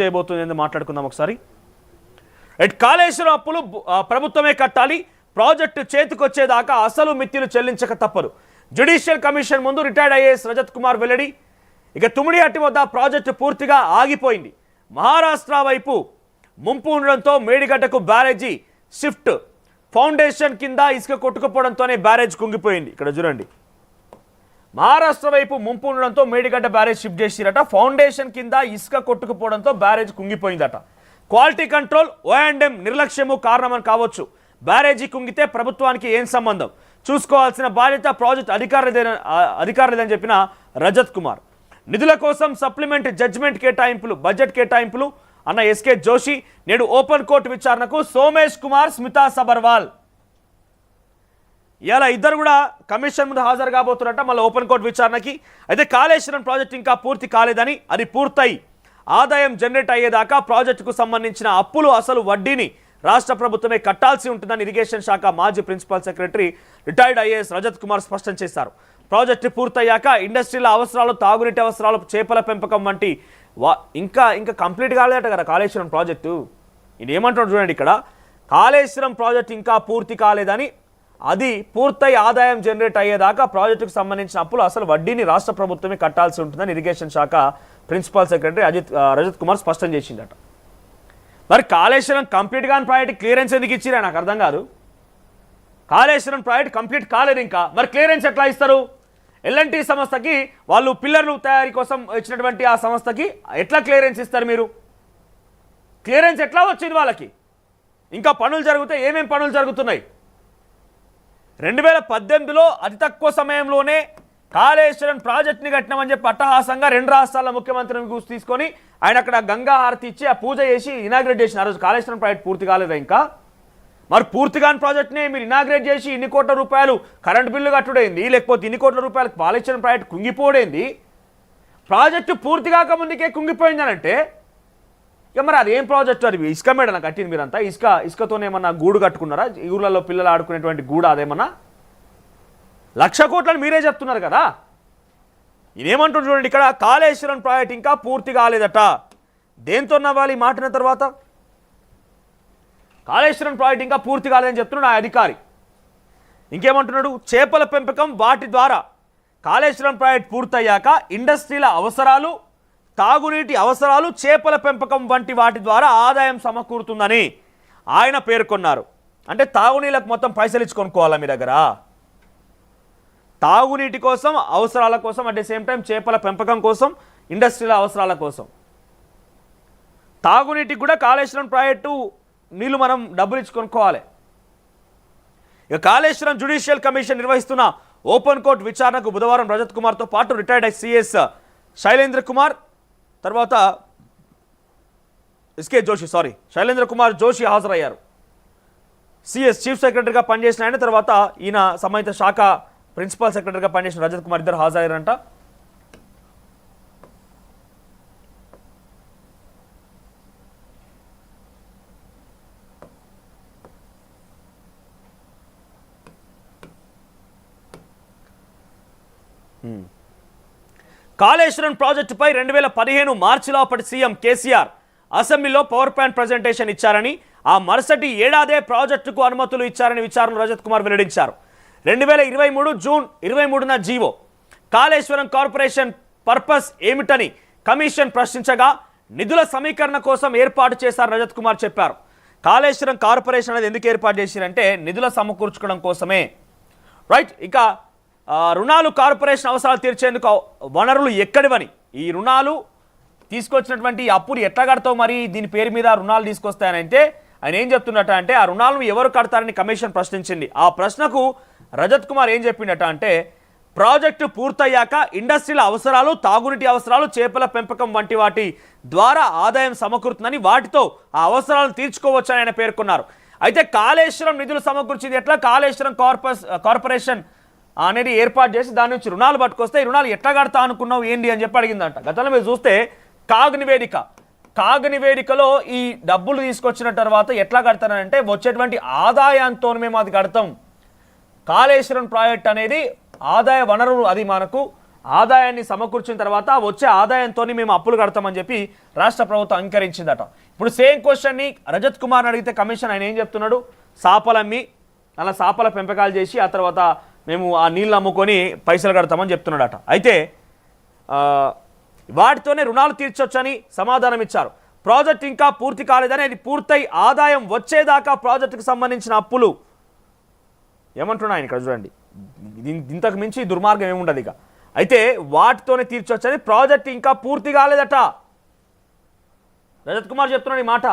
చేయబోతుంది మాట్లాడుకుందాం ఒకసారి. ఎట్ కాళేశ్వరం అప్పులు ప్రభుత్వమే కట్టాలి. ప్రాజెక్టు చేతికొచ్చేదాకా అసలు మిత్తిలు చెల్లించక తప్పదు. జ్యుడిషియల్ కమిషన్ ముందు రిటైర్డ్ ఐఏఎస్ రజత్ కుమార్ వెల్లడి. ఇక తుమిడి అట్టి వద్ద ప్రాజెక్టు పూర్తిగా ఆగిపోయింది. మహారాష్ట్ర వైపు ముంపు ఉండడంతో మేడిగడ్డకు బ్యారేజీ షిఫ్ట్. ఫౌండేషన్ కింద ఇసుక కొట్టుకుపోవడంతోనే బ్యారేజ్ కుంగిపోయింది. ఇక్కడ చూడండి. మహారాష్ట్ర వైపు ముంపు ఉండడంతో మేడిగడ్డ బ్యారేజ్ షిఫ్ట్ చేసిరట. ఫౌండేషన్ కింద ఇసుక కొట్టుకుపోవడంతో barrage కుంగిపోయిందట. Quality control O and M నిర్లక్ష్యము కారణమని కావచ్చు. బ్యారేజీ కుంగితే ప్రభుత్వానికి ఏం సంబంధం? చూసుకోవాల్సిన బాధ్యత ప్రాజెక్ట్ అధికారులదేన అధికారులదని చెప్పిన రజత్ కుమార్. నిధుల కోసం సప్లిమెంట్ జడ్జిమెంట్ కేటాయింపులు బడ్జెట్ కేటాయింపులు అన్న ఎస్కే జోషి నేడు ఓపెన్ కోర్టు విచారణకు సోమేష్ కుమార్ స్మితా సబర్వాల్ ఇలా ఇద్దరు కూడా కమిషన్ ముందు హాజరు కాబోతున్నట్ట మళ్ళీ ఓపెన్ కోర్టు విచారణకి. అయితే కాళేశ్వరం ప్రాజెక్ట్ ఇంకా పూర్తి కాలేదని అది పూర్తయి ఆదాయం జనరేట్ అయ్యేదాకా ప్రాజెక్టుకు సంబంధించిన అప్పులు అసలు వడ్డీని రాష్ట్ర ప్రభుత్వమే కట్టాల్సి ఉంటుందని ఇరిగేషన్ శాఖ మాజీ principal secretary retired IAS Rajat Kumar స్పష్టం చేశారు. ప్రాజెక్టు పూర్తయ్యాక ఇండస్ట్రీల అవసరాలు తాగునీటి అవసరాలు చేపల పెంపకం వంటి వా ఇంకా ఇంకా కంప్లీట్ కాలేదట కదా కాళేశ్వరం ప్రాజెక్టు. ఇది ఏమంటున్నాడు చూడండి ఇక్కడ కాళేశ్వరం ప్రాజెక్ట్ ఇంకా పూర్తి కాలేదని అది పూర్తయి ఆదాయం జనరేట్ అయ్యేదాకా ప్రాజెక్టుకు సంబంధించిన అప్పులు అసలు వడ్డీని రాష్ట్ర ప్రభుత్వమే కట్టాల్సి ఉంటుందని ఇరిగేషన్ శాఖ ప్రిన్సిపల్ సెక్రటరీ అజిత్ రజత్ కుమార్ స్పష్టం చేసిందట. మరి కాళేశ్వరం కంప్లీట్ కాని ప్రాజెక్ట్ క్లియరెన్స్ ఎందుకు ఇచ్చిరా నాకు అర్థం కాదు. కాళేశ్వరం ప్రాజెక్ట్ కంప్లీట్ కాలేదు ఇంకా. మరి క్లియరెన్స్ ఎట్లా ఇస్తారు? ఎల్ఎన్టీ సంస్థకి వాళ్ళు పిల్లర్లు తయారీ కోసం ఇచ్చినటువంటి ఆ సంస్థకి ఎట్లా క్లియరెన్స్ ఇస్తారు మీరు? క్లియరెన్స్ ఎట్లా వచ్చింది వాళ్ళకి? ఇంకా పనులు జరిగితే ఏమేం పనులు జరుగుతున్నాయి? రెండు వేల పద్దెనిమిదిలో అతి తక్కువ సమయంలోనే కాళేశ్వరం ప్రాజెక్ట్ని కట్టినామని చెప్పి అట్టహాసంగా రెండు రాష్ట్రాల ముఖ్యమంత్రిని కూర్చు తీసుకొని ఆయన అక్కడ గంగా హారతి ఇచ్చి ఆ పూజ చేసి ఇనాగ్రేట్ చేసిన. ఆ రోజు కాళేశ్వరం ప్రాజెక్ట్ పూర్తి కాలేదు ఇంకా? మరి పూర్తి కాని ప్రాజెక్ట్ని మీరు ఇనాగ్రేట్ చేసి ఇన్ని కోట్ల రూపాయలు కరెంట్ బిల్లు కట్టుడైంది లేకపోతే ఇన్ని కోట్ల రూపాయలకు కాళేశ్వరం ప్రాజెక్ట్ కుంగిపోడైంది? ప్రాజెక్టు పూర్తి కాకముందుకే కుంగిపోయిందనంటే ఇక మరి అదేం ప్రాజెక్ట్ అది? ఇసుక మేడన కట్టింది మీరంతా? ఇసుక ఇసుకతోనే ఏమన్నా గూడు కట్టుకున్నారా? ఈ ఊర్లలో పిల్లలు ఆడుకునేటువంటి గూడు అదేమన్నా? లక్ష కోట్లని మీరే చెప్తున్నారు కదా? ఇదేమంటుంది చూడండి ఇక్కడ కాళేశ్వరం ప్రాజెక్ట్ ఇంకా పూర్తి కాలేదట. దేంతో నవ్వాలి మాటిన తర్వాత? కాళేశ్వరం ప్రాజెక్ట్ ఇంకా పూర్తి కాలేదని చెప్తున్నాడు ఆ అధికారి. ఇంకేమంటున్నాడు? చేపల పెంపకం వాటి ద్వారా కాళేశ్వరం ప్రాజెక్ట్ పూర్తయ్యాక ఇండస్ట్రీల అవసరాలు తాగునీటి అవసరాలు చేపల పెంపకం వంటి వాటి ద్వారా ఆదాయం సమకూరుతుందని ఆయన పేర్కొన్నారు. అంటే తాగునీళ్ళకు మొత్తం పైసలు ఇచ్చి కొనుక్కోవాలా మీ దగ్గర? తాగునీటి కోసం అవసరాల కోసం అట్ ది సేమ్ టైం చేపల పెంపకం కోసం ఇండస్ట్రీల అవసరాల కోసం. తాగునీటికి కూడా కాళేశ్వరం ప్రాజెక్టు నీళ్ళు మనం డబ్బులు ఇచ్చి కొనుక్కోవాలి. ఇక కాళేశ్వరం జ్యుడిషియల్ కమిషన్ నిర్వహిస్తున్న ఓపెన్ కోర్టు విచారణకు బుధవారం రజత్ కుమార్తో పాటు రిటైర్డ్ సిఎస్ శైలేంద్ర కుమార్ తర్వాత ఎస్కే జోషి సారీ శైలేంద్ర కుమార్ జోషి హాజరయ్యారు. సిఎస్ చీఫ్ సెక్రటరీగా పనిచేసిన ఆయన తర్వాత ఈయన సంబంధిత శాఖ ప్రిన్సిపల్ సెక్రటరీగా పనిచేసిన రజత్ కుమార్ ఇద్దరు హాజరయ్యారంట. Hmm. కాళేశ్వరం ప్రాజెక్టుపై రెండు వేల పదిహేను మార్చిలో అప్పటి సీఎం కేసీఆర్ అసెంబ్లీలో పవర్ పాయింట్ ప్రజెంటేషన్ ఇచ్చారని ఆ మరుసటి ఏడాదే ప్రాజెక్టుకు అనుమతులు ఇచ్చారని విచారణ రజత్ కుమార్ వెల్లడించారు. రెండు వేల ఇరవై మూడు జూన్ ఇరవై మూడున జీవో. కాళేశ్వరం కార్పొరేషన్ పర్పస్ ఏమిటని కమిషన్ ప్రశ్నించగా నిధుల సమీకరణ కోసం ఏర్పాటు చేశారు రజత్ కుమార్ చెప్పారు. కాళేశ్వరం కార్పొరేషన్ అనేది ఎందుకు ఏర్పాటు చేశారంటే నిధుల సమకూర్చుకోవడం కోసమే. రైట్ ఇక రుణాలు కార్పొరేషన్ అవసరాలు తీర్చేందుకు వనరులు ఎక్కడివని. ఈ రుణాలు తీసుకొచ్చినటువంటి అప్పులు ఎట్లా కడతావు మరి? దీని పేరు మీద రుణాలు తీసుకొస్తాయనంటే ఆయన ఏం చెప్తున్నట్ట అంటే ఆ రుణాలను ఎవరు కడతారని కమిషన్ ప్రశ్నించింది. ఆ ప్రశ్నకు రజత్ కుమార్ ఏం చెప్పిండట అంటే ప్రాజెక్టు పూర్తయ్యాక ఇండస్ట్రీల అవసరాలు తాగునీటి అవసరాలు చేపల పెంపకం వంటి వాటి ద్వారా ఆదాయం సమకూరుతుందని వాటితో ఆ అవసరాలను తీర్చుకోవచ్చని ఆయన పేర్కొన్నారు. అయితే కాళేశ్వరం నిధులు సమకూర్చింది ఎట్లా? కాళేశ్వరం కార్పొరేషన్ అనేది ఏర్పాటు చేసి దాని నుంచి రుణాలు పట్టుకొస్తే ఈ రుణాలు ఎట్లా కడతా అనుకున్నావు ఏంటి అని చెప్పి అడిగిందంట. గతంలో మీరు చూస్తే కాగ్ నివేదిక. కాగ్ నివేదికలో ఈ డబ్బులు తీసుకొచ్చిన తర్వాత ఎట్లా కడతానంటే వచ్చేటువంటి ఆదాయంతో మేము అది కడతాం. కాళేశ్వరం ప్రాజెక్ట్ అనేది ఆదాయ వనరు అది మనకు. ఆదాయాన్ని సమకూర్చిన తర్వాత వచ్చే ఆదాయంతో మేము అప్పులు కడతామని చెప్పి రాష్ట్ర ప్రభుత్వం అంగీకరించిందట. ఇప్పుడు సేమ్ క్వశ్చన్ని రజత్ కుమార్ అడిగితే కమిషన్ ఆయన ఏం చెప్తున్నాడు? సాపలమ్మి అలా సాపల పెంపకాలు చేసి ఆ తర్వాత మేము ఆ నీళ్ళు అమ్ముకొని పైసలు కడతామని చెప్తున్నాడట. అయితే వాటితోనే రుణాలు తీర్చొచ్చని సమాధానం ఇచ్చారు. ప్రాజెక్ట్ ఇంకా పూర్తి కాలేదని అది పూర్తయి ఆదాయం వచ్చేదాకా ప్రాజెక్టుకు సంబంధించిన అప్పులు. ఏమంటున్నా ఇక్కడ చూడండి. ఇంతకు మించి దుర్మార్గం ఏముండదు ఇక. అయితే వాటితోనే తీర్చొచ్చని ప్రాజెక్ట్ ఇంకా పూర్తి కాలేదట. రజత్ కుమార్ చెప్తున్నాడు ఈ మాట.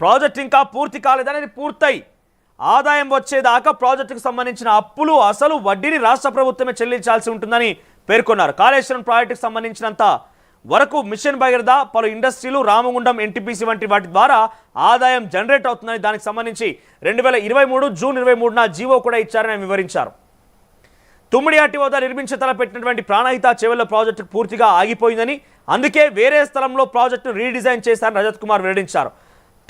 ప్రాజెక్ట్ ఇంకా పూర్తి కాలేదని అది పూర్తయి. ఆదాయం వచ్చేదాకా ప్రాజెక్టుకు సంబంధించిన అప్పులు అసలు వడ్డీని రాష్ట్ర ప్రభుత్వమే చెల్లించాల్సి ఉంటుందని పేర్కొన్నారు. కాళేశ్వరం ప్రాజెక్టుకు సంబంధించినంత వరకు మిషన్ భగీరథ పలు ఇండస్ట్రీలు రామగుండం ఎన్టీపీసీ వంటి వాటి ద్వారా ఆదాయం జనరేట్ అవుతుందని దానికి సంబంధించి రెండు వేల ఇరవై మూడు జూన్ ఇరవై మూడున జీవో కూడా ఇచ్చారని వివరించారు వివరించారు. తుమ్మిడిహట్టి వద్ద నిర్మించ తలపెట్టినటువంటి ప్రాణహిత చెవుల ప్రాజెక్టు పూర్తిగా ఆగిపోయిందని అందుకే వేరే స్థలంలో ప్రాజెక్టును రీడిజైన్ చేశారని రజత్ కుమార్ వెల్లడించారు.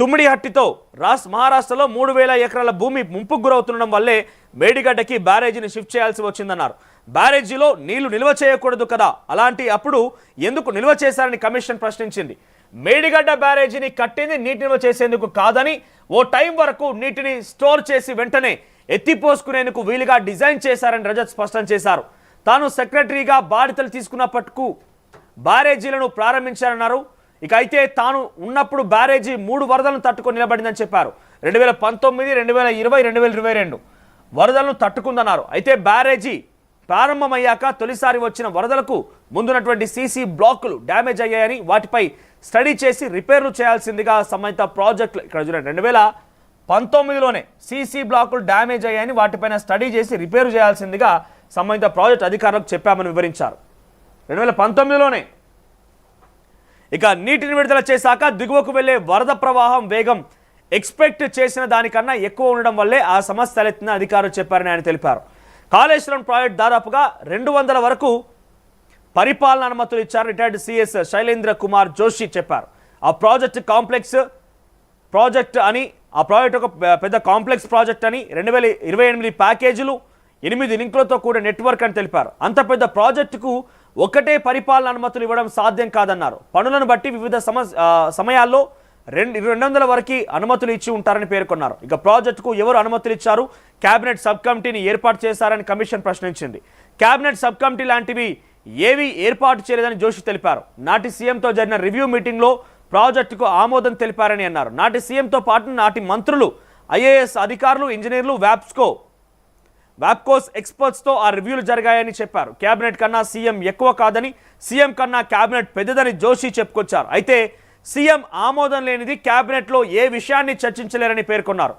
తుమ్మిడిహట్టితో రాస్ మహారాష్ట్రలో మూడు వేల ఎకరాల భూమి ముంపుకు గురవుతుండడం వల్లే మేడిగడ్డకి బ్యారేజీని షిఫ్ట్ చేయాల్సి వచ్చిందన్నారు. బ్యారేజీలో నీళ్ళు నిల్వ చేయకూడదు కదా అలాంటి అప్పుడు ఎందుకు నిల్వ చేశారని కమిషన్ ప్రశ్నించింది. మేడిగడ్డ బ్యారేజీని కట్టింది నీటి నిల్వ చేసేందుకు కాదని ఓ టైం వరకు నీటిని స్టోర్ చేసి వెంటనే ఎత్తిపోసుకునేందుకు వీలుగా డిజైన్ చేశారని రజత్ స్పష్టం చేశారు. తాను సెక్రటరీగా బాధ్యతలు తీసుకున్నప్పటికూ బ్యారేజీలను ప్రారంభించారన్నారు. ఇక అయితే తాను ఉన్నప్పుడు బ్యారేజీ మూడు వరదలను తట్టుకొని నిలబడిందని చెప్పారు. రెండు వేల పంతొమ్మిది రెండు వేల ఇరవై రెండు వేల ఇరవై రెండు. వరదలను తట్టుకుందన్నారు. అయితే బ్యారేజీ ప్రారంభమయ్యాక తొలిసారి వచ్చిన వరదలకు ముందున్నటువంటి సీసీ బ్లాకులు డ్యామేజ్ అయ్యాయని వాటిపై స్టడీ చేసి రిపేర్లు చేయాల్సిందిగా సంబంధిత ప్రాజెక్టులు ఇక్కడ చూడండి. రెండు వేల పంతొమ్మిదిలోనే సీసీ బ్లాకులు డ్యామేజ్ అయ్యాయని వాటిపైన స్టడీ చేసి రిపేరు చేయాల్సిందిగా సంబంధిత ప్రాజెక్ట్ అధికారులకు చెప్పామని వివరించారు. రెండు వేల పంతొమ్మిదిలోనే ఇక నీటిని విడుదల చేశాక దిగువకు వెళ్ళే వరద ప్రవాహం వేగం ఎక్స్పెక్ట్ చేసిన దానికన్నా ఎక్కువ ఉండడం వల్లే ఆ సమస్య తలెత్తిన అధికారులు చెప్పారని ఆయన తెలిపారు. కాళేశ్వరం ప్రాజెక్ట్ దాదాపుగా రెండు వందల వరకు పరిపాలన అనుమతులు ఇచ్చారు. రిటైర్డ్ సిఎస్ శైలేంద్ర కుమార్ జోషి చెప్పారు. ఆ ప్రాజెక్ట్ కాంప్లెక్స్ ప్రాజెక్ట్ అని ఆ ప్రాజెక్ట్ ఒక పెద్ద కాంప్లెక్స్ ప్రాజెక్ట్ అని రెండు వేల ఇరవై ఎనిమిది ప్యాకేజీలు ఎనిమిది లింకులతో కూడిన నెట్వర్క్ అని తెలిపారు. అంత పెద్ద ప్రాజెక్టుకు ఒకటే పరిపాలన అనుమతులు ఇవ్వడం సాధ్యం కాదన్నారు. పనులను బట్టి వివిధ సమ సమయాల్లో రెండు రెండు వందల వరకు అనుమతులు ఇచ్చి ఉంటారని పేర్కొన్నారు. ఇక ప్రాజెక్టుకు ఎవరు అనుమతులు ఇచ్చారు? కేబినెట్ సబ్ కమిటీని ఏర్పాటు చేశారని కమిషన్ ప్రశ్నించింది. కేబినెట్ సబ్ కమిటీ లాంటివి ఏవి ఏర్పాటు చేయలేదని జోషి తెలిపారు. నాటి సీఎంతో జరిగిన రివ్యూ మీటింగ్లో ప్రాజెక్టుకు ఆమోదం తెలిపారని అన్నారు. నాటి సీఎంతో పాటు నాటి మంత్రులు ఐఏఎస్ అధికారులు ఇంజనీర్లు వ్యాప్స్కో వ్యాప్కోస్ ఎక్స్పర్ట్స్తో ఆ రివ్యూలు జరిగాయని చెప్పారు. కేబినెట్ కన్నా సీఎం ఎక్కువ కాదని సీఎం కన్నా కేబినెట్ పెద్దదని జోషి చెప్పుకొచ్చారు. అయితే సీఎం ఆమోదం లేనిది కేబినెట్లో ఏ విషయాన్ని చర్చించలేరని పేర్కొన్నారు.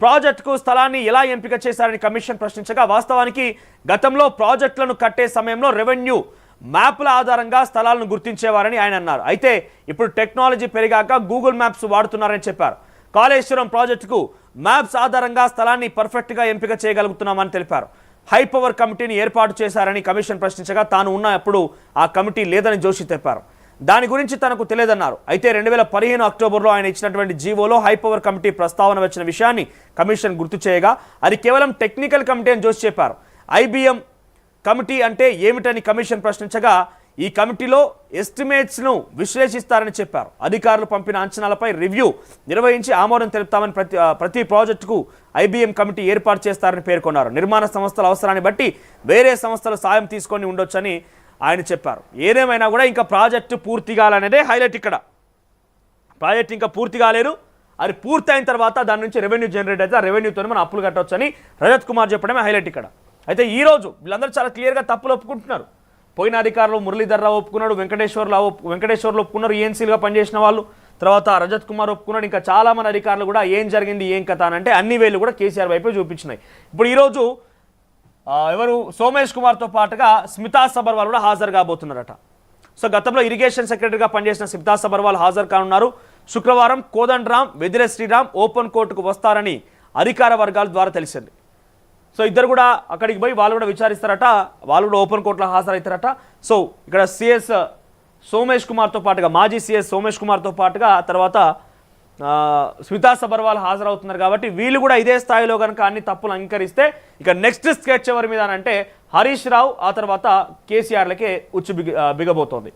ప్రాజెక్టుకు స్థలాన్ని ఎలా ఎంపిక చేశారని కమిషన్ ప్రశ్నించగా వాస్తవానికి గతంలో ప్రాజెక్టులను కట్టే సమయంలో రెవెన్యూ మ్యాప్ల ఆధారంగా స్థలాలను గుర్తించేవారని ఆయన అన్నారు. అయితే ఇప్పుడు టెక్నాలజీ పెరిగాక గూగుల్ మ్యాప్స్ వాడుతున్నారని చెప్పారు. కాళేశ్వరం ప్రాజెక్టుకు మ్యాప్స్ ఆధారంగా స్థలాన్ని పర్ఫెక్ట్గా ఎంపిక చేయగలుగుతున్నామని తెలిపారు. హై పవర్ కమిటీని ఏర్పాటు చేశారని కమిషన్ ప్రశ్నించగా తాను ఉన్నప్పుడు ఆ కమిటీ లేదని జోషి చెప్పారు దాని గురించి తనకు తెలియదన్నారు. అయితే రెండు వేల పదిహేను అక్టోబర్లో ఆయన ఇచ్చినటువంటి జీవోలో హై పవర్ కమిటీ ప్రస్తావన వచ్చిన విషయాన్ని కమిషన్ గుర్తు చేయగా అది కేవలం టెక్నికల్ కమిటీ అని జోషి చెప్పారు. ఐబీఎం కమిటీ అంటే ఏమిటని కమిషన్ ప్రశ్నించగా ఈ కమిటీలో ఎస్టిమేట్స్ను విశ్లేషిస్తారని చెప్పారు. అధికారులు పంపిన అంచనాలపై రివ్యూ నిర్వహించి ఆమోదం తెలుపుతామని ప్రతి ప్రతి ప్రాజెక్టుకు ఐబీఎం కమిటీ ఏర్పాటు చేస్తారని పేర్కొన్నారు. నిర్మాణ సంస్థల అవసరాన్ని బట్టి వేరే సంస్థల సాయం తీసుకొని ఉండొచ్చని ఆయన చెప్పారు. ఏదేమైనా కూడా ఇంకా ప్రాజెక్టు పూర్తి కాలనేదే హైలైట్ ఇక్కడ. ప్రాజెక్ట్ ఇంకా పూర్తి కాలేదు. అది పూర్తయిన తర్వాత దాని నుంచి రెవెన్యూ జనరేట్ అయితే ఆ రెవెన్యూతో మనం అప్పులు కట్టవచ్చని రజత్ కుమార్ చెప్పడమే హైలైట్ ఇక్కడ. అయితే ఈ రోజు వీళ్ళందరూ చాలా క్లియర్గా తప్పులు ఒప్పుకుంటున్నారు. పోయిన అధికారులు మురళీధర్రావు ఒప్పుకున్నాడు వెంకటేశ్వర్రావు వెంకటేశ్వర్లు ఒప్పుకున్నారు ఏఎన్సీలుగా పనిచేసిన వాళ్ళు. తర్వాత రజత్ కుమార్ ఒప్పుకున్నాడు ఇంకా చాలా మంది అధికారులు కూడా ఏం జరిగింది ఏం కథ అని అంటే అన్ని వేలు కూడా కేసీఆర్ వైపే చూపించినాయి. ఇప్పుడు ఈరోజు ఎవరు? సోమేష్ కుమార్తో పాటుగా స్మితా సబర్వాల్ కూడా హాజరు కాబోతున్నారట. సో గతంలో ఇరిగేషన్ సెక్రటరీగా పనిచేసిన స్మితా సబర్వాల్ హాజరు కానున్నారు. శుక్రవారం కోదండరామ్ వెదిరే శ్రీరామ్ ఓపెన్ కోర్టుకు వస్తారని అధికార వర్గాల ద్వారా తెలిసింది. సో ఇద్దరు కూడా అక్కడికి పోయి వాళ్ళు కూడా విచారిస్తారట వాళ్ళు కూడా ఓపెన్ కోర్టులో హాజరవుతారట. సో ఇక్కడ సిఎస్ సోమేష్ కుమార్తో పాటుగా మాజీ సిఎస్ సోమేష్ కుమార్తో పాటుగా తర్వాత స్మితా సబర్వాల్ హాజరవుతున్నారు కాబట్టి వీళ్ళు కూడా ఇదే స్థాయిలో కనుక అన్ని తప్పులు అంగీకరిస్తే ఇక నెక్స్ట్ స్కెచ్ ఎవరి మీద అంటే హరీష్ రావు ఆ తర్వాత కేసీఆర్లకే ఉచ్చు బిగి బిగబోతోంది.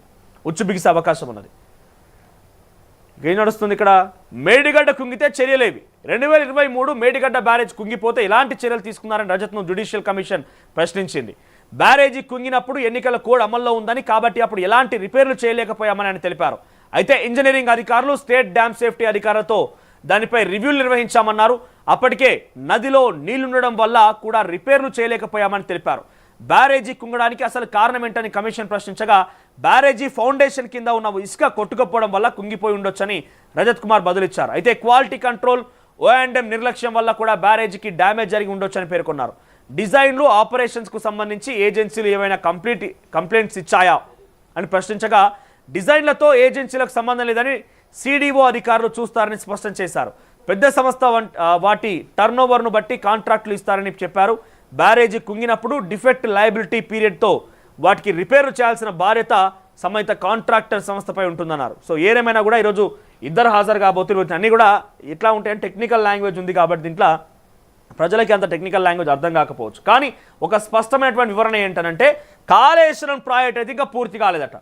ఉచ్చు బిగిసే అవకాశం ఉన్నది. ఏం నడుస్తుంది ఇక్కడ. మేడిగడ్డ కుంగితే చర్యలేవి రెండు వేల ఇరవై మూడు మేడిగడ్డ బ్యారేజ్ కుంగిపోతే ఎలాంటి చర్యలు తీసుకున్నారని రజత్ను జ్యుడిషియల్ కమిషన్ ప్రశ్నించింది. బ్యారేజీ కుంగినప్పుడు ఎన్నికల కోడ్ అమల్లో ఉందని కాబట్టి అప్పుడు ఎలాంటి రిపేర్లు చేయలేకపోయామని ఆయన తెలిపారు. అయితే ఇంజనీరింగ్ అధికారులు స్టేట్ డ్యామ్ సేఫ్టీ అధికారులతో దానిపై రివ్యూలు నిర్వహించామన్నారు. అప్పటికే నదిలో నీళ్ళుండడం వల్ల కూడా రిపేర్లు చేయలేకపోయామని తెలిపారు. బ్యారేజీ కుంగడానికి అసలు కారణం ఏంటని కమిషన్ ప్రశ్నించగా బ్యారేజీ ఫౌండేషన్ కింద ఉన్న ఇసుక కొట్టుకపోవడం వల్ల కుంగిపోయి ఉండొచ్చని రజత్ కుమార్ బదులిచ్చారు. అయితే క్వాలిటీ కంట్రోల్ ఓఎండ్ఎం నిర్లక్ష్యం వల్ల కూడా బ్యారేజీకి డ్యామేజ్ జరిగి ఉండొచ్చని పేర్కొన్నారు. డిజైన్లు ఆపరేషన్స్కు సంబంధించి ఏజెన్సీలు ఏమైనా కంప్లీట్ కంప్లైంట్స్ ఇచ్చాయా అని ప్రశ్నించగా డిజైన్లతో ఏజెన్సీలకు సంబంధం లేదని సిడిఓ అధికారులు చూస్తారని స్పష్టం చేశారు. పెద్ద సంస్థ వాటి టర్నోవర్ను బట్టి కాంట్రాక్టులు ఇస్తారని చెప్పారు. బ్యారేజీ కుంగినప్పుడు డిఫెక్ట్ లయబిలిటీ పీరియడ్తో వాటికి రిపేర్లు చేయాల్సిన బాధ్యత సంబంధిత కాంట్రాక్టర్ సంస్థపై ఉంటుందన్నారు. సో ఏదేమైనా కూడా ఈరోజు ఇద్దరు హాజరు కాబోతున్నారు అన్నీ కూడా ఎట్లా ఉంటాయంటే టెక్నికల్ లాంగ్వేజ్ ఉంది కాబట్టి దీంట్లో ప్రజలకి అంత టెక్నికల్ లాంగ్వేజ్ అర్థం కాకపోవచ్చు. కానీ ఒక స్పష్టమైనటువంటి వివరణ ఏంటనంటే కాళేశ్వరం ప్రాజెక్ట్ అయితే ఇంకా పూర్తి కాలేదట.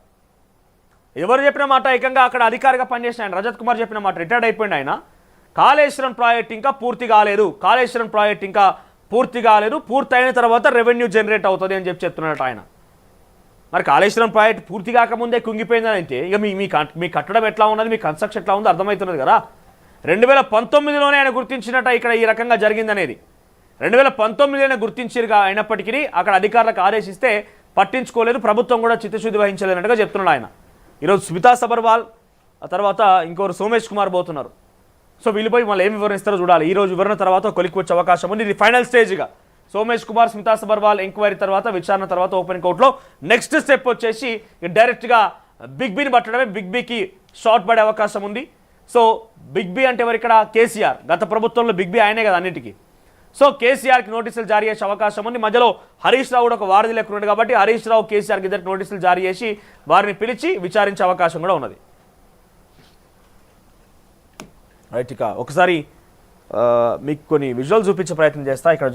ఎవరు చెప్పిన మాట ఏకంగా అక్కడ అధికారిగా పనిచేసిన ఆయన రజత్ కుమార్ చెప్పిన మాట రిటైర్డ్ అయిపోయింది ఆయన. కాళేశ్వరం ప్రాజెక్ట్ ఇంకా పూర్తి కాలేదు. కాళేశ్వరం ప్రాజెక్ట్ ఇంకా పూర్తి కాలేదు పూర్తి అయిన తర్వాత రెవెన్యూ జనరేట్ అవుతుంది అని చెప్పి చెప్తున్నాడు ఆయన. మరి కాళేశ్వరం ప్రాజెక్ట్ పూర్తి కాకముందే కుంగిపోయిందని అయితే ఇక మీ మీ మీ కట్టడం ఎట్లా ఉన్నది మీ కన్స్ట్రక్షన్ ఎట్లా ఉందో అర్థమవుతున్నది కదా. రెండు వేల పంతొమ్మిదిలోనే ఆయన గుర్తించినట్ట ఇక్కడ ఈ రకంగా జరిగిందనేది. రెండు వేల పంతొమ్మిదిలోనే గుర్తించిరుగా అయినప్పటికీ అక్కడ అధికారులకు ఆదేశిస్తే పట్టించుకోలేదు ప్రభుత్వం కూడా చిత్తశుద్ధి వహించలేనట్టుగా చెప్తున్నాడు ఆయన. ఈరోజు స్మితా సబర్వాల్ ఆ తర్వాత ఇంకోరు సోమేష్ కుమార్ పోతున్నారు. సో వీళ్ళపై మళ్ళీ ఏం వివరిస్తారో చూడాలి. ఈ రోజు వివరణ తర్వాత కొలికి వచ్చే అవకాశం ఉంది. ఇది ఫైనల్ స్టేజ్గా. సోమేష్ కుమార్ స్మితా సబర్వాల్ ఎంక్వైరీ తర్వాత విచారణ తర్వాత ఓపెన్ కోర్టులో. నెక్స్ట్ స్టెప్ వచ్చేసి డైరెక్ట్గా బిగ్ బీని పట్టడమే. బిగ్ బీకి షార్ట్ పడే అవకాశం ఉంది. సో బిగ్ బీ అంటే ఎవరు ఇక్కడ కేసీఆర్. గత ప్రభుత్వంలో బిగ్ బీ ఆయనే కదా అన్నిటికీ. సో కేసీఆర్కి నోటీసులు జారీ చేసే అవకాశం ఉంది. మధ్యలో హరీష్ రావు కూడా ఒక వారధి లెక్క కాబట్టి హరీష్ రావు కేసీఆర్కి ఇద్దరికి నోటీసులు జారీ చేసి వారిని పిలిచి విచారించే అవకాశం కూడా ఉన్నది. రైట్ ఇక ఒకసారి ఆ, మీకు కొన్ని విజువల్ చూపించే ప్రయత్నం చేస్తా. ఇక్కడ